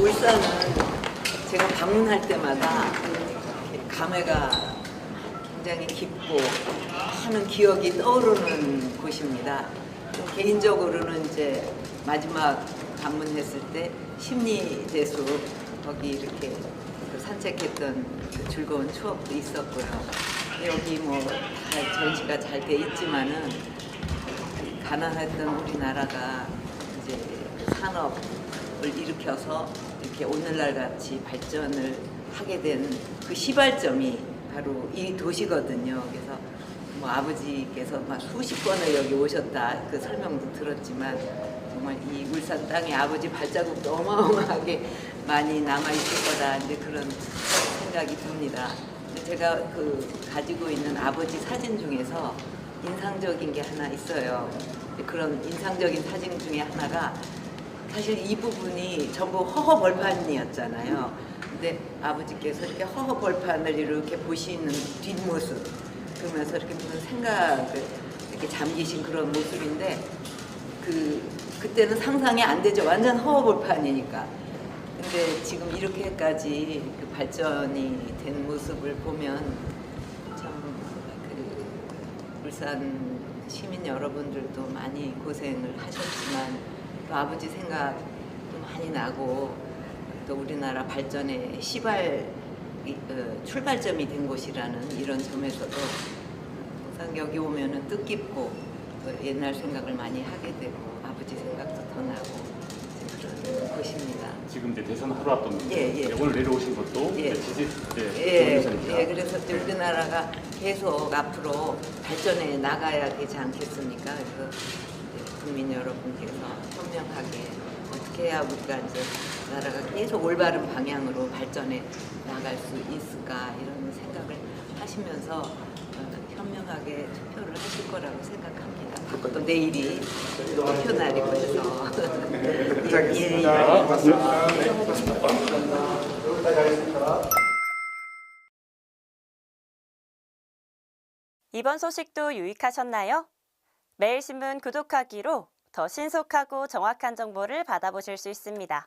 울산은 제가 방문할 때마다 감회가 굉장히 깊고 하는 기억이 떠오르는 곳입니다. 좀 개인적으로는 이제 마지막 방문했을 때 심리대수 거기 이렇게 그 산책했던 그 즐거운 추억도 있었고요. 여기 뭐다 전시가 잘 돼 있지만은 가난했던 우리나라가 이제 그 산업을 일으켜서 이렇게 오늘날 같이 발전을 하게 된 그 시발점이 바로 이 도시거든요. 그래서 뭐 아버지께서 막 수십 번을 여기 오셨다 그 설명도 들었지만 정말 이 울산 땅에 아버지 발자국도 어마어마하게 많이 남아 있을 거다 이제 그런 생각이 듭니다. 제가 그 가지고 있는 아버지 사진 중에서 인상적인 게 하나 있어요. 그런 인상적인 사진 중에 하나가 사실 이 부분이 전부 허허벌판이었잖아요. 근데 아버지께서 이렇게 허허벌판을 이렇게 보시는 뒷모습, 그러면서 이렇게 무슨 생각을 이렇게 잠기신 그런 모습인데 그 그때는 상상이 안 되죠. 완전 허허벌판이니까. 근데 지금 이렇게까지 그 발전이 된 모습을 보면 참그 울산 시민 여러분들도 많이 고생을 하셨지만 또 아버지 생각도 많이 나고 또 우리나라 발전의 시발 이- 어, 출발점이 된 곳이라는 이런 점에서도 항상 여기 오면은 뜻깊고 또 옛날 생각을 많이 하게 되고 아버지 생각도 더 나고 그런 곳입니다. 지금 이제 대선 하루 앞뒀는데 예, 예. 오늘 내려오신 것도 예. 지지 때 예. 예, 그래서 이제 우리나라가 계속 앞으로 발전해 나가야 되지 않겠습니까? 그래서 국민 여러분께서 현명하게 어떻게 해야 우리가 이제 나라가 계속 올바른 방향으로 발전해 나갈 수 있을까 이런 생각을 하시면서 어, 현명하게 투표를 하실 거라고 생각합니다. 또 내일이 투표 날이고 해서 예, 예. 고맙습니다. 네, 고맙습니다. 여기까지 하겠습니다. 이번 소식도 유익하셨나요? 매일신문 구독하기로 더 신속하고 정확한 정보를 받아보실 수 있습니다.